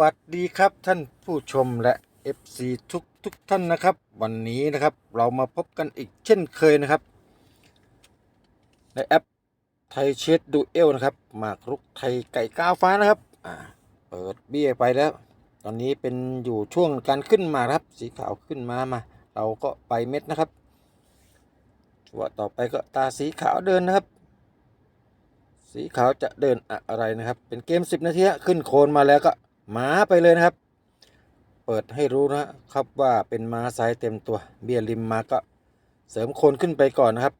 วัสดีครับท่านผู้ชมและ FC ทุกทุกท่านนะครับ วันนี้นะครับเรามาพบกันอีกเช่นเคยนะครับ ในแอปไทยเชดดูเอลนะครับหมากรุกไทยไก่ก้าวฟ้านะครับอ่าเปิดเบี้ยไปแล้ว ตอนนี้เป็นอยู่ช่วงการขึ้นมาครับ สีขาวขึ้นมามา เราก็ไปเม็ดนะครับจังหวะต่อไปก็ตาสีขาวเดินนะครับสีขาวจะเดินอะไรนะครับ เป็นเกม 10 นาทีขึ้นโคนมาแล้วก็ มาไปเลยนะครับ เปิดให้รู้นะครับว่าเป็นม้าซ้ายเต็มตัว เบี้ยริมมาก็เสริมโคนขึ้นไปก่อนนะครับ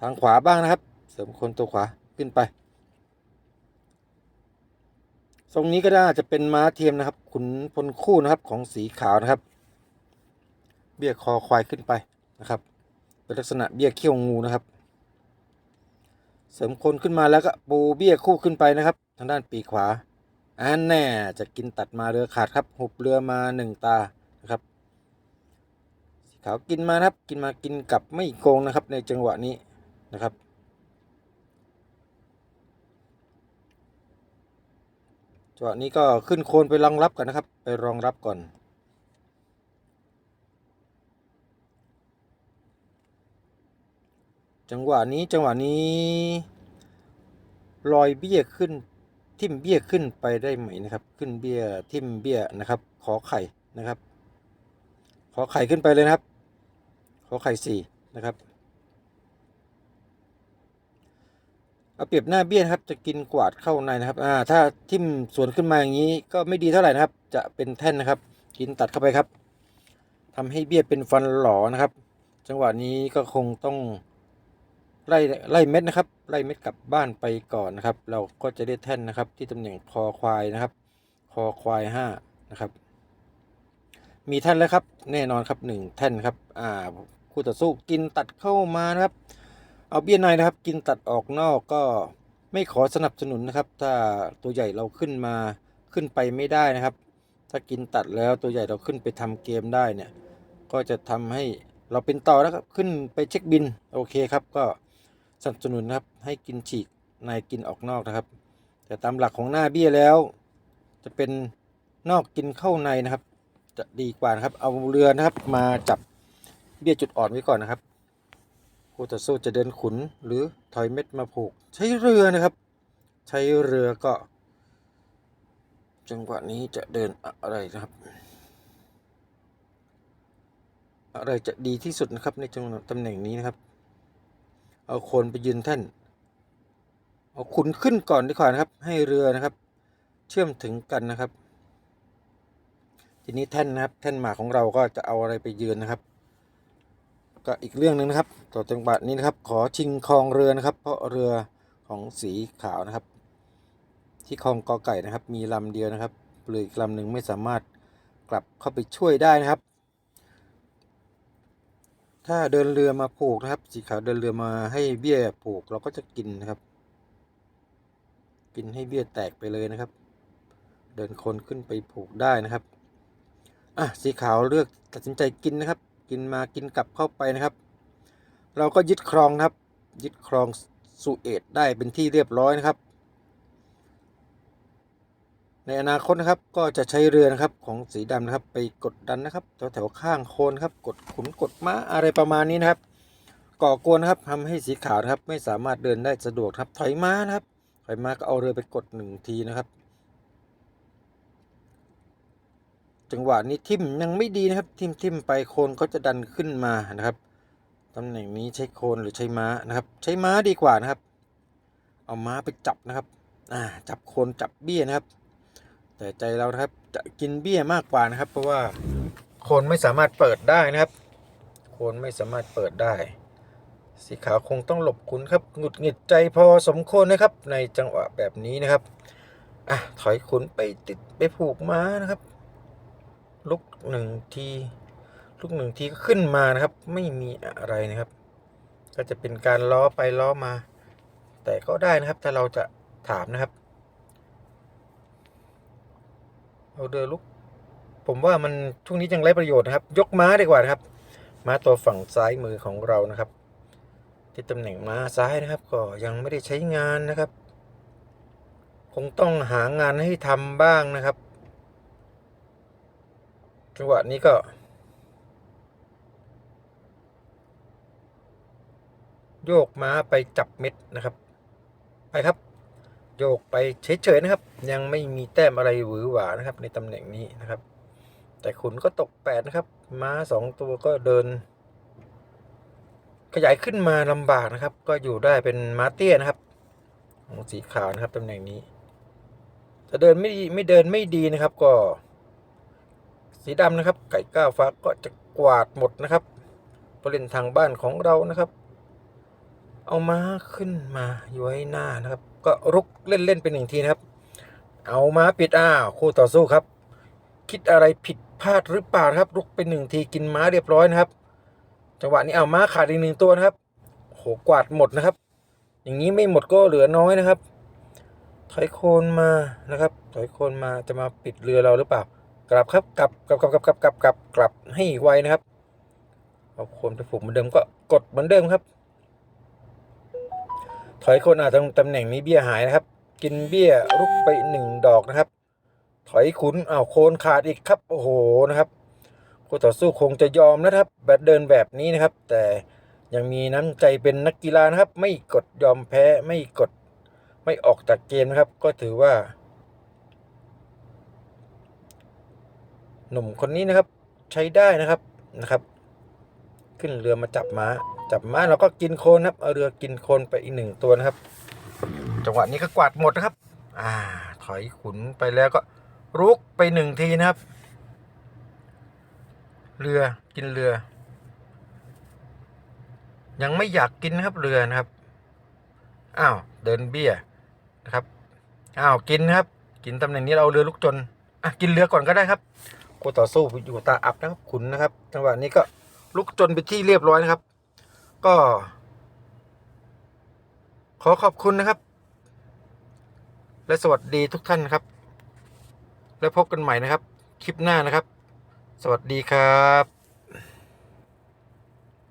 ทางขวาบ้างนะครับ เสริมโคนตัวขวาขึ้นไป ทรงนี้ก็น่าจะเป็นม้าเทียมนะครับ ขุนพลคู่นะครับของสีขาวนะครับ เบี้ยคอควายขึ้นไปนะครับเป็นลักษณะเบี้ยเขี้ยวงูนะครับ เสริมโคนขึ้นมาแล้วก็ปูเบี้ยคู่ขึ้นไปนะครับ ทางด้านปีกขวา อันแน่จะกินตัดมาเรือขาดครับหุบเรือมาหนึ่งตานะครับสีขาวกินมาครับกินมากินกลับไม่โกงนะครับ ในจังหวะนี้นะครับจังหวะนี้ก็ขึ้นโคนไปรองรับก่อนนะครับ ไปรองรับก่อนจังหวะนี้จังหวะนี้ลอยเบี้ยขึ้น ทิ่มเบี้ยขึ้นไปได้ไหมนะครับ ขึ้นเบี้ยทิ่มเบี้ยนะครับ ขอไข่นะครับ ขอไข่ขึ้นไปเลยนะครับ ขอไข่สี่นะครับเอาเปรียบหน้าเบี้ยครับ จะกินกวาดเข้าในนะครับอ่าถ้าทิ่มสวนขึ้นมาอย่างนี้ก็ไม่ดีเท่าไหร่นะครับ จะเป็นแท่นนะครับ กินตัดเข้าไปครับทำให้เบี้ยเป็นฟันหลอนะครับ จังหวะนี้ก็คงต้องไล่ไล่เม็ดนะครับ ไล่เม็ดกลับบ้านไปก่อนนะครับ เราก็จะได้แท่นนะครับ ที่ตำแหน่งคอควายนะครับ คอควายห้านะครับ มีแท่นแล้วครับ แน่นอนครับหนึ่งแท่นครับ อ่าคู่ต่อสู้กินตัดเข้ามานะครับ เอาเบี้ยในนะครับ กินตัดออกนอกก็ไม่ขอสนับสนุนนะครับ ถ้าตัวใหญ่เราขึ้นมาขึ้นไปไม่ได้นะครับ ถ้ากินตัดแล้วตัวใหญ่เราขึ้นไปทำเกมได้เนี่ย ก็จะทำให้เราเป็นต่อนะครับ ขึ้นไปเช็คบิน โอเคครับก็ สนับสนุนนะครับให้กินฉีกในกินออกนอกนะครับ แต่ตามหลักของหน้าเบี้ยแล้ว จะเป็นนอกกินเข้าในนะครับ จะดีกว่านะครับ เอาเรือนะครับมาจับเบี้ยจุดอ่อนไว้ก่อนนะครับคู่ต่อสู้จะเดินขุนหรือถอยเม็ดมาผูก ใช้เรือนะครับ ใช้เรือก็จังหวะนี้จะเดินอะไรนะครับ อะไรจะดีที่สุดนะครับในจังหวะตำแหน่งนี้นะครับ เอาคนไปยืนแท่นเอาขุนขึ้นก่อนดีกว่านะครับ ให้เรือนะครับ เชื่อมถึงกันนะครับ ทีนี้แท่นนะครับ แท่นหมากของเราก็จะเอาอะไรไปยืนนะครับ ก็อีกเรื่องหนึ่งนะครับ ต่อจังหวะนี้นะครับ ขอชิงคลองเรือนะครับ เพราะเรือของสีขาวนะครับ ที่คลองกอไก่นะครับ มีลำเดียวนะครับเรืออีกลำหนึ่งไม่สามารถกลับเข้าไปช่วยได้นะครับ ถ้าเดินเรือมาผูกนะครับ สีขาวเดินเรือมาให้เบี้ยผูกเราก็จะกินนะครับ กินให้เบี้ยแตกไปเลยนะครับ เดินคนขึ้นไปผูกได้นะครับอะสีขาวเลือกตัดสินใจกินนะครับ กินมากินกลับเข้าไปนะครับ เราก็ยึดครองนะครับ ยึดครองสุเอตได้เป็นที่เรียบร้อยนะครับ ในอนาคตนะครับก็จะใช้เรือนะครับของสีดำนะครับ ไปกดดันนะครับแถวแถวๆข้างโคนครับ กดขุนกดม้าอะไรประมาณนี้นะครับ ก่อกวนนะครับทำให้สีขาวนะครับ ไม่สามารถเดินได้สะดวกครับถอยม้านะครับถอยม้าก็เอาเรือไปกดหนึ่งทีนะครับ จังหวะนี้ทิมยังไม่ดีนะครับ ทิมทิมไปโคนก็จะดันขึ้นมานะครับตำแหน่งนี้ใช้โคนหรือใช้ม้านะครับ ใช้ม้าดีกว่านะครับ เอาม้าไปจับนะครับอ่าจับโคนจับเบี้ยนะครับ แต่ใจเรานะครับจะกินเบี้ยมากกว่านะครับ เพราะว่าคนไม่สามารถเปิดได้นะครับคนไม่สามารถเปิดได้ สีขาวคงต้องหลบขุนครับหงุดหงิดใจพอสมควรนะครับ ในจังหวะแบบนี้นะครับอะถอยขุนไปติดไปผูกม้านะครับลุกหนึ่งทีลุกหนึ่งทีก็ขึ้นมานะครับ ไม่มีอะไรนะครับ ก็จะเป็นการล้อไปล้อมา แต่ก็ได้นะครับถ้าเราจะถามนะครับ เอาเรือลุก ผมว่ามันช่วงนี้ยังไร้ประโยชน์นะครับ ยกม้าดีกว่านะครับม้าตัวฝั่งซ้ายมือของเรานะครับ ที่ตำแหน่งม้าซ้ายนะครับ ก็ยังไม่ได้ใช้งานนะครับ คงต้องหางานให้ทำบ้างนะครับจังหวะนี้ก็โยกม้าไปจับเม็ดนะครับ ไปครับ โยกไปเฉยๆนะครับ ยังไม่มีแต้มอะไรหวือหวานะครับ ในตำแหน่งนี้นะครับ แต่ขุนก็ตกแปดนะครับ ม้าสองตัวก็เดิน ขยายขึ้นมาลำบากนะครับ ก็อยู่ได้เป็นม้าเตี้ยนะครับของสีขาวนะครับตำแหน่งนี้ถ้าเดินไม่ดีไม่เดินไม่ดีนะครับ ก็ สีดำนะครับ ไก่ก้าวฟ้าก็จะกวาดหมดนะครับบริเวณทางบ้านของเรานะครับ เอาม้าขึ้นมาอยู่ให้หน้านะครับ ก็รุกเล่นๆเป็นหนึ่งทีนะครับ เอาม้าปิดอ้าวคู่ต่อสู้ครับ คิดอะไรผิดพลาดหรือเปล่าครับรุกเป็นหนึ่งทีกินม้าเรียบร้อยนะครับ จังหวะนี้เอาม้าขาดอีกหนึ่งตัวนะครับโหกวาดหมดนะครับ อย่างนี้ไม่หมดก็เหลือน้อยนะครับ ถอยโคนมานะครับ ถอยโคนมาจะมาปิดเรือเราหรือเปล่า กลับครับกลับกลับกลับกลับกลับกลับกลับให้ไวนะครับเอาโคนไปผูกเหมือนเดิมก็กดเหมือนเดิมครับ ถอยคนอาตรงตำแหน่งนี้เบี้ยหายนะครับ กินเบี้ยลุกไปหนึ่งดอกนะครับ ถอยขุนอ้าวโคนขาดอีกครับ โอ้โหนะครับคู่ต่อสู้คงจะยอมนะครับ แบบเดินแบบนี้นะครับ แต่ยังมีน้ำใจเป็นนักกีฬานะครับ ไม่กดยอมแพ้ไม่กดไม่ออกจากเกมนะครับ ก็ถือว่า หนุ่มคนนี้นะครับ ใช้ได้นะครับนะครับ ขึ้นเรือมาจับม้า จับม้าเราก็กินโคลนครับเอาเรือกินโคลนไปอีกหนึ่งตัวนะครับ จังหวะนี้ก็กวาดหมดนะครับ อ่า ถอยขุนไปแล้วก็รุกไปหนึ่งทีนะครับ เรือกินเรือ ยังไม่อยากกินนะครับเรือนะครับอ้าวเดินเบี้ยนะครับอ้าวกินนะครับ กินตำแหน่งนี้เราเอาเรือลุกจนอะกินเรือก่อนก็ได้ครับกูต่อสู้อยู่ตาอับนะครับขุนนะครับ จังหวะนี้ก็ ลุกจนไปที่เรียบร้อยนะครับ ก็ ขอขอบคุณนะครับ และสวัสดีทุกท่านนครับ แล้วพบกันใหม่นะครับ คลิปหน้านะครับ สวัสดีครับ